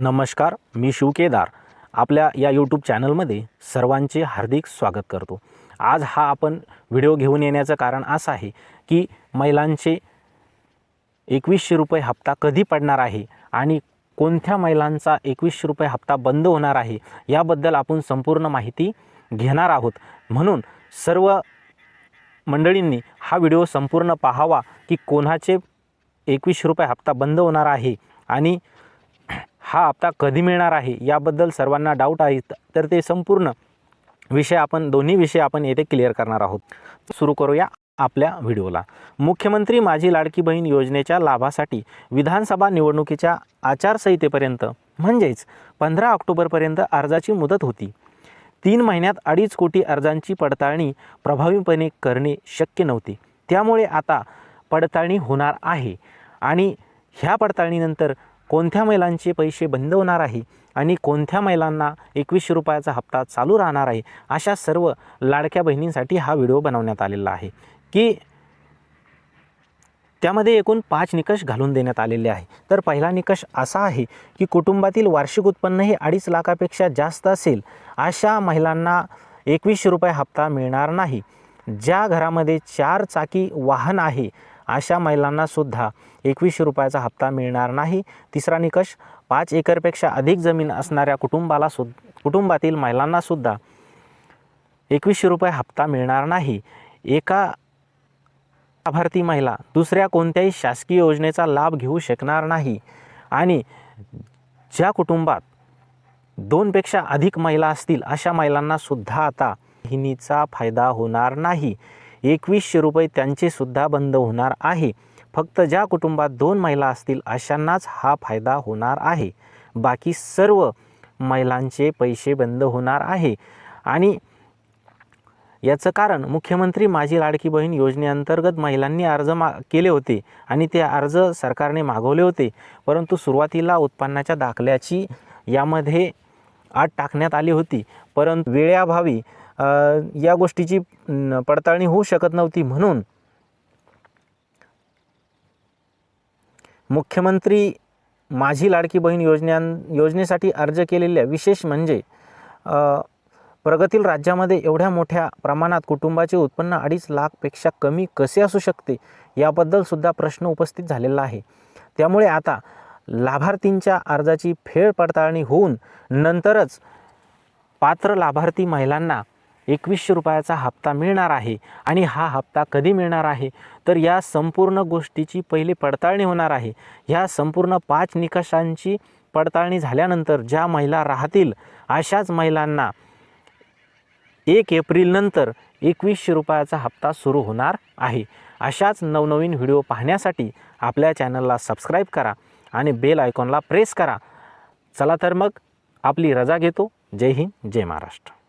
नमस्कार मी शिव केदार. आपल्या या यूट्यूब चॅनलमध्ये सर्वांचे हार्दिक स्वागत करतो. आज हा आपण व्हिडिओ घेऊन येण्याचं कारण असं आहे की महिलांचे एकवीसशे रुपये हप्ता कधी पडणार आहे आणि कोणत्या महिलांचा एकवीसशे रुपये हप्ता बंद होणार आहे याबद्दल आपण संपूर्ण माहिती घेणार आहोत. म्हणून सर्व मंडळींनी हा व्हिडिओ संपूर्ण पाहावा की कोणाचे एकवीसशे रुपये हप्ता बंद होणार आहे आणि हा हप्ता कधी मिळणार आहे याबद्दल सर्वांना डाऊट आहे. तर ते संपूर्ण विषय आपण दोन्ही विषय आपण येथे क्लिअर करणार आहोत. सुरू करूया आपल्या व्हिडिओला. मुख्यमंत्री माझी लाडकी बहीण योजनेच्या लाभासाठी विधानसभा निवडणुकीच्या आचारसंहितेपर्यंत म्हणजेच पंधरा ऑक्टोबरपर्यंत अर्जाची मुदत होती. तीन महिन्यात अडीच कोटी अर्जांची पडताळणी प्रभावीपणे करणे शक्य नव्हते. त्यामुळे आता पडताळणी होणार आहे. आणि ह्या पडताळणीनंतर कोणत्या महिलांचे पैसे बंद होणार आहे आणि कोणत्या महिलांना एकवीसशे रुपयाचा हप्ता चालू राहणार आहे अशा सर्व लाडक्या बहिणींसाठी हा व्हिडिओ बनवण्यात आलेला आहे की त्यामध्ये एकूण पाच निकष घालून देण्यात आलेले आहे. तर पहिला निकष असा आहे की कुटुंबातील वार्षिक उत्पन्न हे अडीच लाखापेक्षा जास्त असेल अशा महिलांना एकवीसशे रुपये हप्ता मिळणार नाही. ज्या घरामध्ये चार चाकी वाहन आहे अशा महिलांनासुद्धा एकवीसशे रुपयाचा हप्ता मिळणार नाही. तिसरा निकष पाच एकरपेक्षा अधिक जमीन असणाऱ्या कुटुंबाला सुद कुटुंबातील महिलांनासुद्धा एकवीसशे रुपये हप्ता मिळणार नाही. एका लाभार्थी महिला दुसऱ्या कोणत्याही शासकीय योजनेचा लाभ घेऊ शकणार नाही. आणि ज्या कुटुंबात दोनपेक्षा अधिक महिला असतील अशा महिलांना सुद्धा आता हिनीचा फायदा होणार नाही. एकवीसशे रुपये त्यांचेसुद्धा बंद होणार आहे. फक्त ज्या कुटुंबात दोन महिला असतील अशांनाच हा फायदा होणार आहे. बाकी सर्व महिलांचे पैसे बंद होणार आहे. आणि याचं कारण मुख्यमंत्री माझी लाडकी बहीण योजनेअंतर्गत महिलांनी अर्ज मा केले होते आणि ते अर्ज सरकारने मागवले होते. परंतु सुरुवातीला उत्पन्नाच्या दाखल्याची यामध्ये आट टाकण्यात आली होती. परंतु वेळेअभावी या गोष्टीची न, पडताळणी होऊ शकत नव्हती म्हणून मुख्यमंत्री माझी लाडकी बहीण योजन्यां योजनेसाठी अर्ज केलेल्या विशेष म्हणजे प्रगतील राज्यामध्ये एवढ्या मोठ्या प्रमाणात कुटुंबाचे उत्पन्न अडीच लाखपेक्षा कमी कसे असू शकते याबद्दलसुद्धा प्रश्न उपस्थित झालेला आहे. त्यामुळे आता लाभार्थींच्या अर्जाची फेळ पडताळणी होऊन नंतरच पात्र लाभार्थी महिलांना एकवीसशे रुपयाचा हप्ता मिळणार आहे. आणि हा हप्ता कधी मिळणार आहे? तर या संपूर्ण गोष्टीची पहिली पडताळणी होणार आहे. ह्या संपूर्ण पाच निकषांची पडताळणी झाल्यानंतर ज्या महिला राहतील अशाच महिलांना एक एप्रिलनंतर एकवीसशे रुपयाचा हप्ता सुरू होणार आहे. अशाच नवनवीन व्हिडिओ पाहण्यासाठी आपल्या चॅनलला सबस्क्राईब करा आणि बेल आयकॉनला प्रेस करा. चला तर मग आपली रजा घेतो. जय हिंद जय महाराष्ट्र.